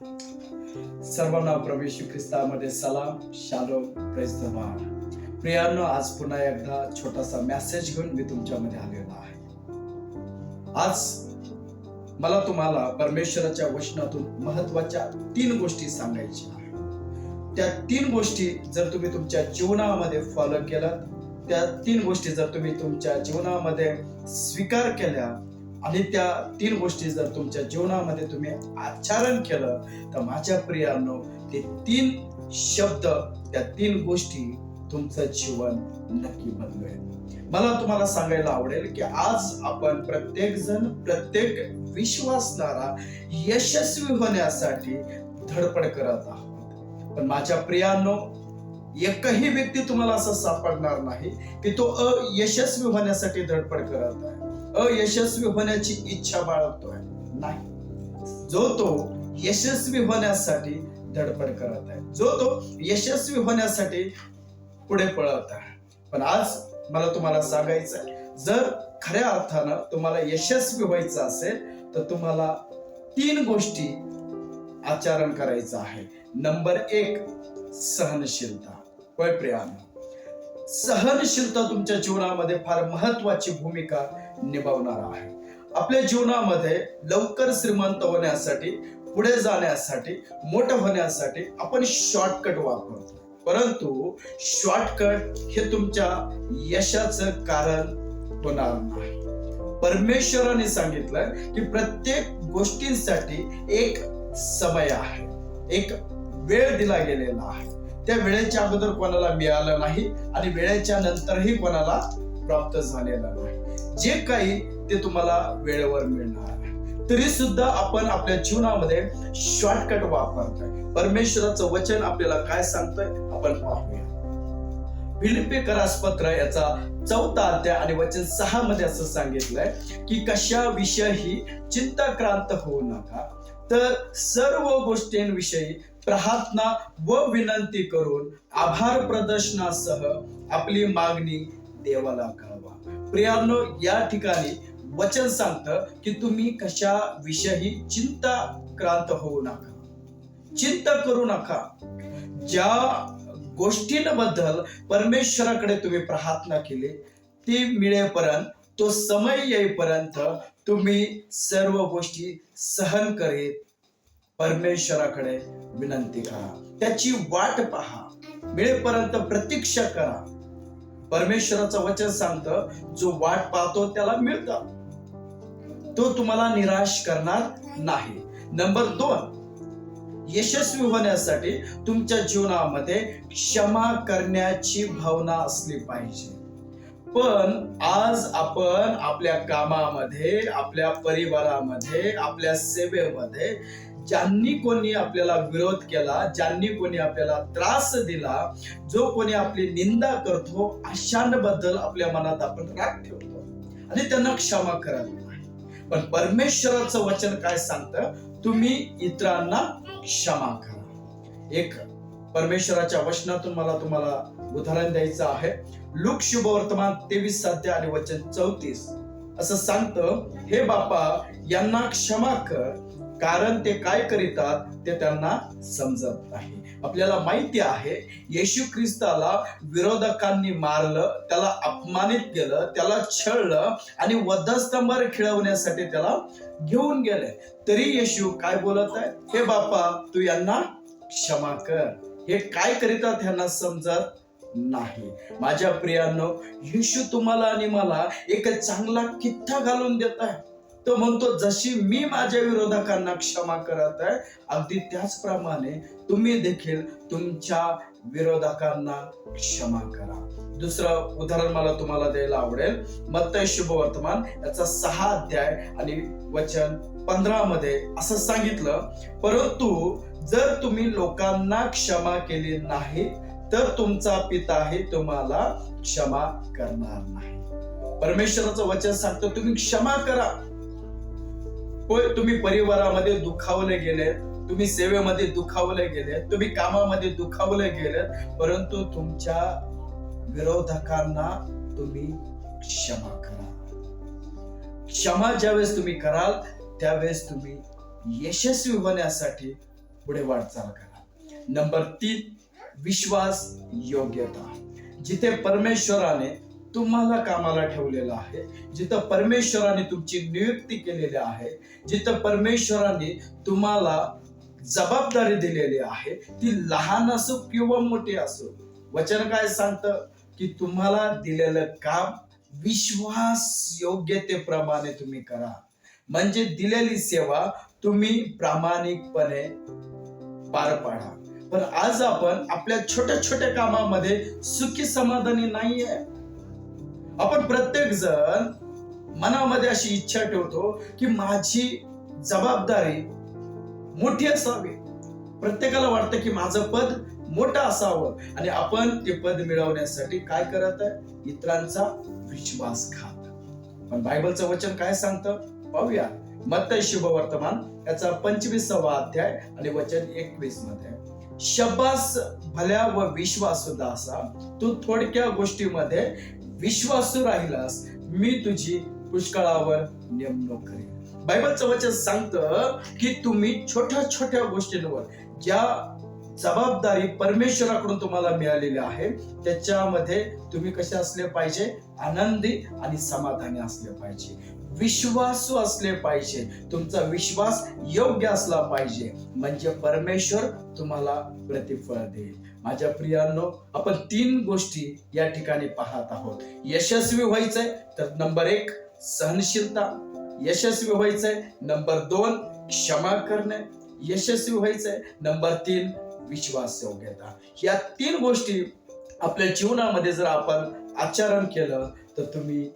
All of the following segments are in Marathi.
सर्वांना प्रभू ख्रिस्तामध्ये सलाम शालो प्रियांनो आज पुन्हा एकदा छोटासा मेसेज घेऊन मी तुमच्यामध्ये आलेलो आहे. आज मला तुम्हाला परमेश्वराच्या वचनातून महत्त्वाच्या तीन गोष्टी सांगायच्या आहेत त्या तीन गोष्टी जर तुम्ही तुमच्या जीवनामध्ये फॉलो केल्या त्या तीन गोष्टी जर तुम्ही तुमच्या जीवनामध्ये स्वीकार केल्या आणि त्या तीन गोष्टी जर तुमच्या जीवनामध्ये तुम्ही आचरण केलं तर माझ्या प्रियांनो ते तीन शब्द त्या तीन गोष्टी तुमचं जीवन नक्की बदलवेल मला तुम्हाला सांगायला आवडेल की आज आपण प्रत्येक जण प्रत्येक विश्वासणारा यशस्वी होण्यासाठी धडपड करत आहोत. पण माझ्या प्रियांनो एकही व्यक्ती तुम्हाला असं सापडणार नाही की तो अयशस्वी होण्यासाठी धडपड करत आहे. अयशस्वी होण्याची इच्छा बाळगतोय. नाही. जो तो यशस्वी होण्यासाठी धडपड करत आहे. जो तो यशस्वी होण्यासाठी पुढे पळत आहे. पण आज मला तुम्हाला सांगायचं आहे जर खऱ्या अर्थानं तुम्हाला यशस्वी व्हायचं असेल तर तुम्हाला तीन गोष्टी आचरण करायचं आहे. नंबर एक सहनशीलता. होय प्रियानो सहनशीलता तुमच्या जीवनामध्ये फार महत्वाची भूमिका निभावणार आहे. आपल्या जीवनामध्ये लवकर श्रीमंत होण्यासाठी पुढे जाण्यासाठी मोठं होण्यासाठी आपण शॉर्टकट वापरतो. परंतु शॉर्टकट हे तुमच्या यशाचं कारण होणार नाही. परमेश्वराने सांगितलं की प्रत्येक गोष्टींसाठी एक समय आहे. एक वेळ दिला गेलेला आहे. त्या वेळेच्या अगोदर कोणाला मिळालं नाही आणि वेळेच्या नंतरही कोणाला प्राप्त झालेला नाही. जे काही ते तुम्हाला वेळेवर मिळणार. तरी सुद्धा आपण आपल्या जीवनामध्ये शॉर्टकट वापरतोय. परमेश्वराचं वचन आपल्याला काय सांगतोय? आपण पाहूया. फिलिपे पत्र याचा चौथा अध्याय आणि वचन सहा मध्ये असं सांगितलंय की कशा विषयी चिंताक्रांत होऊ नका. तर सर्व गोष्टींविषयी प्रार्थना व विनंती करून आभार प्रदर्शनासह आपली मागणी देवाला करा. प्रियांनो या ठिकाणी वचन सांगतं की तुम्ही कशा विषयी चिंता क्रांत होऊ नका. चिंता करू नका. ज्या गोष्टींबद्दल परमेश्वराकडे तुम्ही प्रार्थना केली ती मिळेपर्यंत तो समय येईपर्यंत तुम्ही सर्व गोष्टी सहन करीत परमेश्वराकडे विनंती करा. त्याची वाट पहा. मिळेपर्यंत प्रतीक्षा करा. परमेश्वराचं वचन सांगतं जो वाट पाहतो त्याला मिळतात तो तुम्हाला निराश करणार नाही. नंबर दोन यशस्वी होण्यासाठी तुमच्या जीवनामध्ये क्षमा करण्याची भावना असली पाहिजे. पण आज आपण आपल्या कामामध्ये आपल्या परिवारामध्ये आपल्या सेवेमध्ये ज्यांनी कोणी आपल्याला विरोध केला ज्यांनी कोणी आपल्याला त्रास दिला जो कोणी आपली निंदा करतो अशांबद्दल आपल्या मनात आपण राग ठेवतो. आणि त्यांना क्षमा करत नाही पण परमेश्वराचं वचन काय सांगतं? तुम्ही इतरांना क्षमा करा. एक परमेश्वराच्या वचनातून मला तुम्हाला उदाहरण द्यायचं आहे. लुक शुभ वर्तमान तेवीस सध्या आणि वचन चौतीस. असं सांगतं हे बापा यांना क्षमा कर कारण ते काय करीतात ते त्यांना समजत नाही. आपल्याला माहिती आहे येशू ख्रिस्ताला विरोधकांनी मारलं त्याला अपमानित केलं त्याला छळलं आणि वधस्तंभावर खिळवण्यासाठी त्याला घेऊन गेले. तरी येशू काय बोलत आहे? हे बापा तू यांना क्षमा कर. हे काय करीतात ह्यांना समजत नाही. माझ्या प्रियांनो येशू तुम्हाला आणि मला एक चांगला कित्ता घालून देत आहे. तो म्हणतो जशी मी माझ्या विरोधकांना क्षमा करत आहे अगदी त्याचप्रमाणे तुम्ही देखील तुमच्या विरोधकांना क्षमा करा. दुसरं उदाहरण मला तुम्हाला द्यायला आवडेल. मत्तय शुभ वर्तमान याचा सहा अध्याय आणि वचन पंधरा मध्ये असं सांगितलं परंतु जर तुम्ही लोकांना क्षमा केली नाही तर तुमचा पिताही तुम्हाला क्षमा करणार नाही. परमेश्वराचं वचन सांगतं तुम्ही क्षमा करा. होय तुम्ही परिवारामध्ये दुखावले गेले तुम्ही सेवेमध्ये दुखावले गेले तुम्ही कामामध्ये दुखावले गेले परंतु तुमच्या विरोधकांना तुम्ही क्षमा करा. क्षमा ज्यावेळेस तुम्ही कराल त्यावेळेस तुम्ही यशस्वी होण्यासाठी पुढे वाटचाल करा. नंबर तीन विश्वास योग्यता. जिथे परमेश्वराने तुम्हाला कामाला ठेवलेलं आहे. जिथं परमेश्वराने तुमची नियुक्ती केलेली आहे जिथं परमेश्वराने तुम्हाला जबाबदारी दिलेली आहे ती लहान असो किंवा मोठी असो वचन काय सांगतं? की तुम्हाला दिलेलं काम विश्वास योग्यतेप्रमाणे तुम्ही करा. म्हणजे दिलेली सेवा तुम्ही प्रामाणिकपणे पार पाडा. पण आज आपण आपल्या छोट्या छोट्या कामामध्ये सुखी समाधानी नाहीये. आपण प्रत्येक जण मनामध्ये अशी इच्छा ठेवतो की माझी जबाबदारी मोठी असावी. प्रत्येकाला वाटतं की माझं पद मोठं असावं. आणि आपण ते पद मिळवण्यासाठी काय करत आहे? इतरांचा विश्वासघात पण बायबलचं वचन काय सांगतं? पाहूया. मत्तय शुभ वर्तमान याचा पंचवीसावा अध्याय आणि वचन एकवीसमध्ये शब्बास भल्या व विश्वास सुद्धा असा तू थोडक्या गोष्टीमध्ये विश्वासू राहिलास मी तुझी पुष्कळावर नेमणूक करेन. बायबलचं वचन सांगतं की तुम्ही छोट्या छोट्या गोष्टींवर ज्या जबाबदारी परमेश्वराकडून तुम्हाला मिळालेली आहे त्याच्यामध्ये तुम्ही कसे असले पाहिजे? आनंदी आणि समाधानी असले पाहिजे. विश्वासू असले पाहिजे. तुमचा विश्वास योग्य असला पाहिजे. म्हणजे परमेश्वर तुम्हाला प्रतिफळ देईल. माझ्या प्रियांनो आपण तीन गोष्टी या ठिकाणी पाहत आहोत. यशस्वी व्हायचंय तर नंबर एक सहनशीलता. यशस्वी व्हायचंय नंबर दोन क्षमा करणे. यशस्वी व्हायचंय नंबर तीन विश्वास योग्यता या तीन गोष्टी आपल्या जीवनामध्ये जर आपण आचरण केलं तर तुम्ही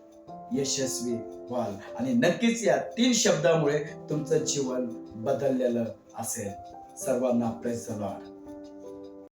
यशस्वी व्हाल. आणि नक्कीच या तीन शब्दामुळे तुमचं जीवन बदललेलं असेल. सर्वांना प्रेस